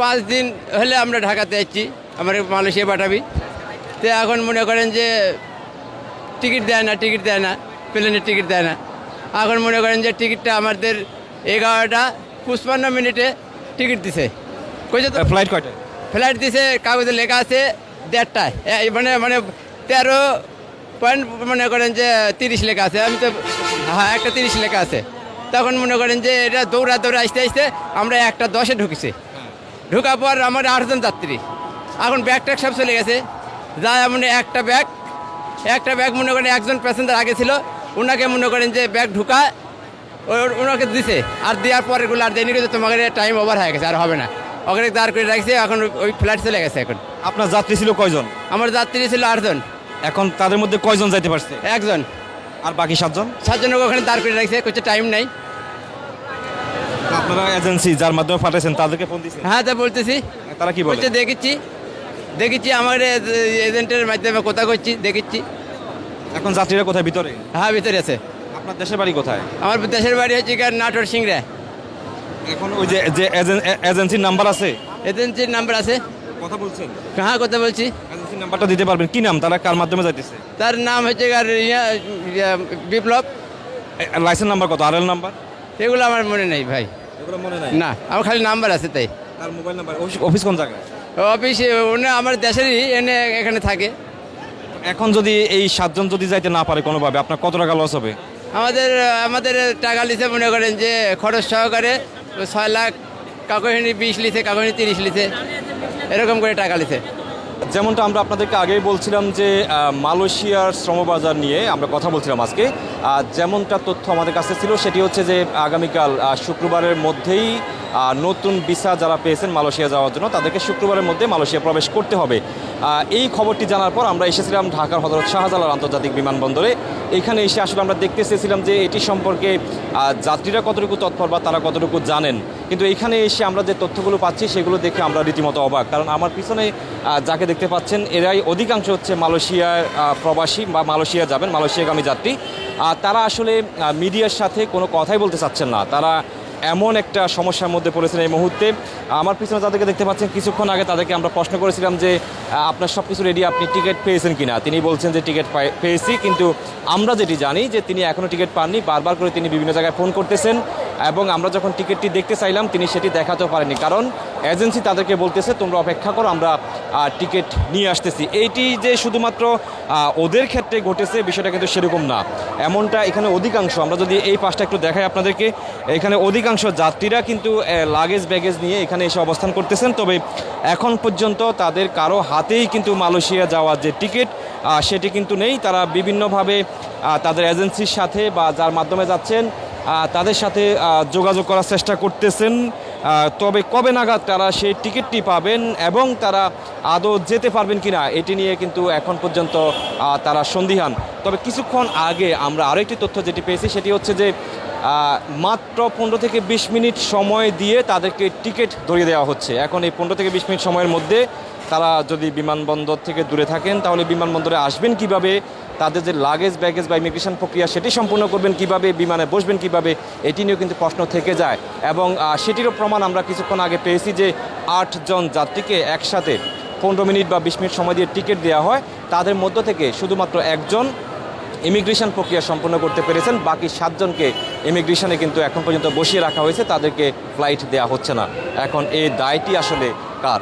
পাঁচ দিন হলে আমরা ঢাকাতে যাচ্ছি আমার মালয়েশিয়া পাঠাবি। তো এখন মনে করেন যে টিকিট দেয় না টিকিট দেয় না প্লেনের টিকিট দেয় না। এখন মনে করেন যে টিকিটটা আমাদের এগারোটা পঁচপান্ন মিনিটে টিকিট দিছে। কইছে তো ফ্লাইট কয়টায়? ফ্লাইট দিছে কাগজে লেখা আছে দেড়টায়। মানে মানে তেরো পয়েন্ট মনে করেন যে তিরিশ লেখা আছে। আমি তো হ্যাঁ একটা তিরিশ লেখা আছে। তখন মনে করেন যে এটা দৌড়া দৌড়া আসতে আসতে আমরা একটা দশে ঢুকেছি। ঢোকার পর আমার আটজন যাত্রী। এখন ব্যাগ ট্যাগ সব চলে গেছে। যা মানে একটা ব্যাগ একটা ব্যাগ মনে করেন একজন প্যাসেঞ্জার আগে ছিল ওনাকে মনে করেন যে ব্যাগ ঢুকায় ও- ওনাকে দিছে। আর দেওয়ার পরে এগুলো আর দেয়নি তোমাকে টাইম ওভার হয়ে গেছে আর হবে না। ওখানে দাঁড় করে রাখছে এখন ওই- ফ্লাইট চলে গেছে এখন। আপনার যাত্রী ছিল কয়জন? আমার যাত্রী ছিল আটজন। এখন তাদের মধ্যে কয়জন যাইতে পারছে? একজন। আর বাকি সাতজন? সাতজনকে ওখানে দাঁড় করে রাখছে কিছু টাইম নাই। আপনারা এজেন্সি যার মাধ্যমে পাঠাইছেন তাদেরকে ফোন দিয়েছেন হ্যাঁ তা বলতেছি। তারা কি বলে? বলছে দেখেছি দেখেছি আমার এজেন্টের মাধ্যমে কথা করছি দেখেছি এখন যাত্রীরা কোথায়? ভিতরে? হ্যাঁ ভিতরে আছে। আপনার দেশের বাড়ি কোথায়? আমার দেশের বাড়ি হচ্ছে নাটোর সিংড়া। এখন ওই যে যে এজেন্সির নাম্বার আছে? এজেন্সির নাম্বার আছে। কথা বলছেন? হ্যাঁ কথা বলছি। এজেন্সির নাম্বারটা দিতে পারবেন। কি নাম? তারা কার মাধ্যমে যাইতেছে? তার নাম হচ্ছে আর বিপ্লব। লাইসেন্স নাম্বার কত? আরএল নাম্বার এগুলো আমার মনে নেই ভাই। এগুলো মনে নাই? না আমার খালি নাম্বার আছে তাই। তার মোবাইল নাম্বার অফিস কোন জায়গায়? অফিসে উনি আমার দেশেরই এনে এখানে থাকে। এখন যদি এই সাতজন যদি যাইতে না পারে কোনোভাবে আপনার কত টাকা লস হবে? আমাদের আমাদের টাকা লিছে মনে করেন যে খরচ সহকারে ছয় লাখ কাকুহিনী বিশ লিছে কাকুহিনী তিরিশ লিছে। এরকম করে টাকা লিছে। যেমনটা আমরা আপনাদেরকে আগেই বলছিলাম যে মালয়েশিয়ার শ্রমবাজার নিয়ে আমরা কথা বলছিলাম আজকে। যেমনটা তথ্য আমাদের কাছে ছিল, সেটি হচ্ছে যে, আগামীকাল শুক্রবারের মধ্যেই নতুন ভিসা যারা পেয়েছেন মালয়েশিয়া যাওয়ার জন্য, তাদেরকে শুক্রবারের মধ্যে মালয়েশিয়া প্রবেশ করতে হবে। এই খবরটি জানার পর আমরা এসেছিলাম ঢাকার হজরত শাহজালাল আন্তর্জাতিক বিমানবন্দরে। এখানে এসে আসলে আমরা দেখতে চেয়েছিলাম যে এটি সম্পর্কে যাত্রীরা কতটুকু তৎপর বা তারা কতটুকু জানেন। কিন্তু এখানে এসে আমরা যে তথ্যগুলো পাচ্ছি, সেগুলো দেখে আমরা রীতিমতো অবাক। কারণ আমার পিছনে যাকে দেখতে পাচ্ছেন, এরাই অধিকাংশ হচ্ছে মালয়েশিয়ার প্রবাসী বা মালয়েশিয়া যাবেন, মালয়েশিয়াগামী যাত্রী। তারা আসলে মিডিয়ার সাথে কোনো কথাই বলতে চাচ্ছেন না। তারা এমন একটা সমস্যার মধ্যে পড়েছেন এই মুহূর্তে। আমার পিছনে তাদেরকে দেখতে পাচ্ছেন, কিছুক্ষণ আগে তাদেরকে আমরা প্রশ্ন করেছিলাম যে আপনার সব কিছু রেডি আপনি টিকিট পেয়েছেন কিনা? তিনি বলছেন যে টিকিট পেয়েছি, কিন্তু আমরা যেটি জানি যে, তিনি এখনও টিকিট পাননি। বারবার করে তিনি বিভিন্ন জায়গায় ফোন করতেছেন এবং আমরা যখন টিকিটটি দেখতে চাইলাম, তিনি সেটি দেখাতেও পারেননি। কারণ এজেন্সি তাদেরকে বলতেছে, তোমরা অপেক্ষা করো, আমরা টিকিট নিয়ে আসতেছি। এইটি যে শুধুমাত্র ওদের ক্ষেত্রে ঘটেছে, বিষয়টা কিন্তু সেরকম না। এমনটা এখানে অধিকাংশ, আমরা যদি এই পাশটা একটু দেখাই আপনাদেরকে, এখানে অধিকাংশ যাত্রীরা কিন্তু লাগেজ ব্যাগেজ নিয়ে এখানে এসে অবস্থান করতেছেন। তবে এখন পর্যন্ত তাদের কারও হাতেই কিন্তু মালয়েশিয়া যাওয়ার যে টিকিট সেটি কিন্তু নেই। তারা বিভিন্নভাবে তাদের এজেন্সির সাথে বা যার মাধ্যমে যাচ্ছেন তাদের সাথে যোগাযোগ করার চেষ্টা করতেছেন। তবে কবে নাগাদ তারা সেই টিকিটটি পাবেন এবং তারা আদৌ যেতে পারবেন কিনা, এটি নিয়ে কিন্তু এখন পর্যন্ত তারা সন্দিহান। তবে কিছুক্ষণ আগে আমরা আরেকটি তথ্য যেটি পেয়েছি, সেটি হচ্ছে যে মাত্র পনেরো থেকে বিশ মিনিট সময় দিয়ে তাদেরকে টিকিট ধরিয়ে দেওয়া হচ্ছে। এখন এই পনেরো থেকে বিশ মিনিট সময়ের মধ্যে তারা যদি বিমানবন্দর থেকে দূরে থাকেন, তাহলে বিমানবন্দরে আসবেন কীভাবে? তাদের যে লাগেজ ব্যাগেজ বা ইমিগ্রেশন প্রক্রিয়া, সেটি সম্পূর্ণ করবেন কীভাবে? বিমানে বসবেন কীভাবে? এটি নিয়েও কিন্তু প্রশ্ন থেকে যায়। এবং সেটিরও প্রমাণ আমরা কিছুক্ষণ আগে পেয়েছি যে আটজন যাত্রীকে একসাথে পনেরো মিনিট বা বিশ মিনিট সময় দিয়ে টিকিট দেওয়া হয়। তাদের মধ্য থেকে শুধুমাত্র একজন ইমিগ্রেশন প্রক্রিয়া সম্পন্ন করতে পেরেছেন। বাকি সাতজনকে ইমিগ্রেশনে কিন্তু এখন পর্যন্ত বসিয়ে রাখা হয়েছে। তাদেরকে ফ্লাইট দেওয়া হচ্ছে না। এখন এই দায়টি আসলে কার?